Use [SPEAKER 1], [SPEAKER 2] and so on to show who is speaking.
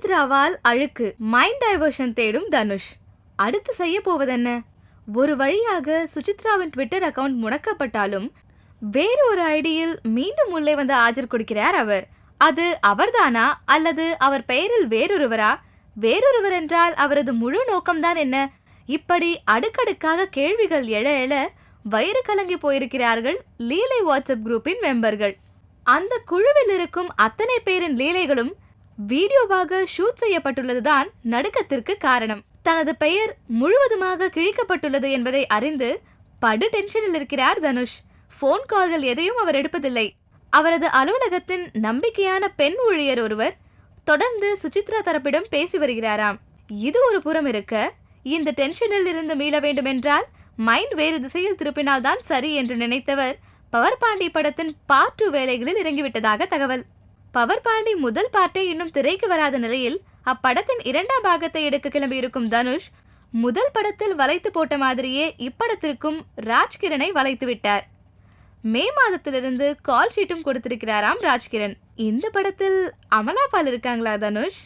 [SPEAKER 1] சுசித்ராவால் அழுக்கு. Mind diversion தேடும் தனுஷ். அடுத்து செய்ய போவதென்ன? ஒரு வழியாக சுசித்ராவின் ட்விட்டர் அக்கவுண்ட் முடக்கப்பட்டாலும் வேறு ஒரு ஐடியில் மீண்டும் உள்ளே வந்து ஆஜர் கொடுக்கிறார் அவர். அது அவர்தானா? அல்லது அவர் பெயரில் வேறொருவரா? வேறொருவர் என்றால் அவரது முழு நோக்கம்தான் என்ன? இப்படி அடுக்கடுக்காக கேள்விகள் எழ எழ வயிறு கலங்கி போயிருக்கிறார்கள் லீலை வாட்ஸ்அப் குரூப்பின் மெம்பர்கள். அந்த குழுவில் இருக்கும் அத்தனை பேரின் லீலைகளும் வீடியோவாக ஷூட் செய்யப்பட்டுள்ளதுதான் நடுக்கத்திற்கு காரணம். தனது பெயர் முழுவதுமாக கிழிக்கப்பட்டுள்ளது என்பதை அறிந்து படு டென்ஷனில் இருக்கிறார் தனுஷ். ஃபோன் கால்கள் எதையும் அவர் எடுப்பதில்லை. அவரது அலுவலகத்தின் நம்பிக்கையான பெண் ஊழியர் ஒருவர் தொடர்ந்து சுசித்ரா தரப்பிடம் பேசி வருகிறாராம். இது ஒரு புறம் இருக்க இந்த டென்ஷனில் இருந்து மீள வேண்டுமென்றால் மைண்ட் வேறு திசையில் திருப்பினால்தான் சரி என்று நினைத்தவர் பவர் பாண்டி படத்தின் பார்ட் டூ வேலைகளில் இறங்கிவிட்டதாக தகவல். பவர் பாண்டி முதல் பார்ட்டே இன்னும் திரைக்கு வராத நிலையில் அப்படத்தின் இரண்டாம் பாகத்தை எடுக்க கிளம்பியிருக்கும் தனுஷ் முதல் படத்தில் வளைத்து போட்ட மாதிரியே இப்படத்திற்கும் ராஜ்கிரனை வளைத்து விட்டார். மே மாதத்திலிருந்து கால் ஷீட்டும் கொடுத்திருக்கிறாராம் ராஜ்கிரண் இந்த படத்தில் அமலா பால் இருக்காங்களா தனுஷ்?